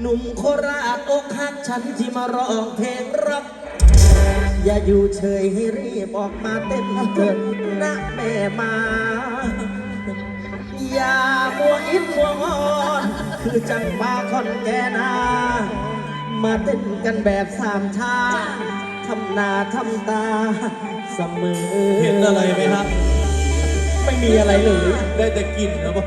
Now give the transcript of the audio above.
หนุ่มโคราชอกหักฉันที่มาร้องเพลงรักอย่าอยู่เฉยให้รีบออกมาเต้นเถิดนะแม่มา อย่ามัวอินมัวงอนคือจังปาคอนแกนามาเต้นกันแบบสามชาทำหนาทำตาเสมอเห็นอะไรไหมครับ ไม่มีอะไรเลยได้แต่กินนะบ่